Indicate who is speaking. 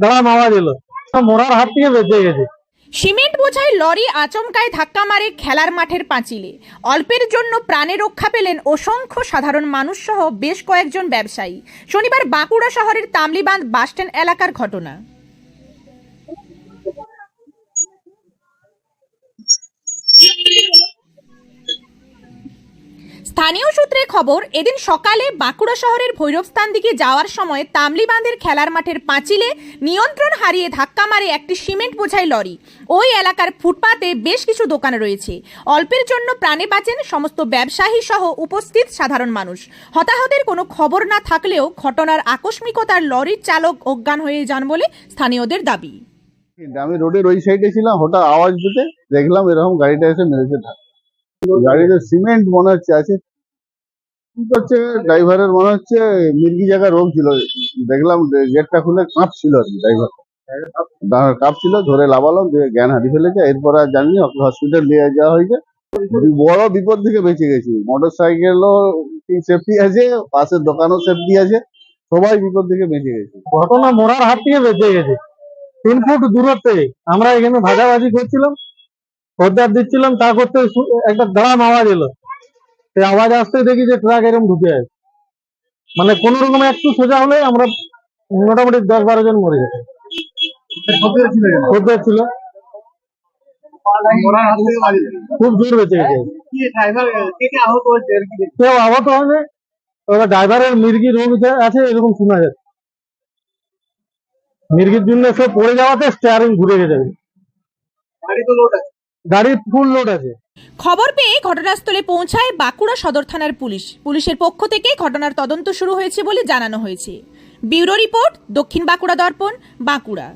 Speaker 1: দাঁড়াম মামা দিল। মোড়ার হাত থেকে বেঁচে গেছে।
Speaker 2: সিমেন্ট বোঝাই লরি আচমকায় ধাক্কা মারে খেলার মাঠের পাঁচিলে। অল্পের জন্য প্রাণে রক্ষা পেলেন অসংখ্য সাধারণ মানুষ সহ বেশ কয়েকজন ব্যবসায়ী। শনিবার বাঁকুড়া শহরের তামলিবাঁধ বাসস্ট্যান্ড এলাকার ঘটনা। স্থানীয় সূত্রে খবর, এদিন সকালে বাঁকুড়া শহরের ভৈরবস্থান দিকে যাওয়ার সময় তামলিবাঁধের খেলার মাঠের পাঁচিলে নিয়ন্ত্রণ হারিয়ে ধাক্কা মারে একটি সিমেন্ট বোঝাই লরি। ওই এলাকার ফুটপাতে বেশ কিছু দোকান রয়েছে। অল্পের জন্য প্রাণে বাঁচেন সমস্ত ব্যবসায়ী সহ উপস্থিত সাধারণ মানুষ। হতাহতের কোনো খবর না থাকলেও ঘটনার আকস্মিকতার লরির চালক অজ্ঞান হয়ে যান বলে স্থানীয়দের দাবি।
Speaker 3: আমি রোডের ওই সাইডে ছিলাম, হঠাৎ আওয়াজ দিতে দেখলাম এরকম গাড়িটা এসে মেরেছে। গাড়িতে সিমেন্ট মনে হচ্ছে, আছে করছে? ড্রাইভারের মনে হচ্ছে মির্গি জায়গা রোগ ছিল। দেখলাম গেটটা খুলে কাঁপছিল আর কি ড্রাইভার। কাঁপছিল ধরে লাভালাম জ্ঞান হারিয়ে ফেলেছে। এরপর আর জানি হসপিটাল নিয়ে যাওয়া হয়েছে। বড় বিপদ থেকে বেঁচে গেছি। মোটর সাইকেলও সেফটি আছে পাশের দোকানও সেফটি আছে। সবাই বিপদ থেকে বেঁচে গেছে।
Speaker 1: ঘটনা মোড়ার হাত থেকে বেঁচে গেছে। তিন ফুট দূরত্বে আমরা এখানে ভাজাভাজি করছিলাম। খদ্দার দিচ্ছিলাম, তা করতে একটা দাঁড়াম আওয়াজ এলো। আওয়াজ আসতে দেখি যে ট্রাক এরকম ঢুকে আছে। মানে কোন রকম একটু সোজা হলে আমরা মোটামুটি দশ বারো জন মরে যেত ছিল। খুব জোর বেঁচে গেছে। কেউ আহত হবে তবে ড্রাইভারের মির্গি রোগ আছে, এরকম শোনা যাচ্ছে। মির্গির জন্য সে পড়ে যাওয়াতে স্টিয়ারিং ঘুরে গেছে। গাড়ি ফুল লোড আছে।
Speaker 2: খবর পেয়ে ঘটনাস্থলে পৌঁছায় বাঁকুড়া সদর থানার পুলিশ। পুলিশের পক্ষ থেকে ঘটনার তদন্ত শুরু হয়েছে বলে জানানো হয়েছে। ব্যুরো রিপোর্ট দক্ষিণ বাঁকুড়া দর্পণ, বাঁকুড়া।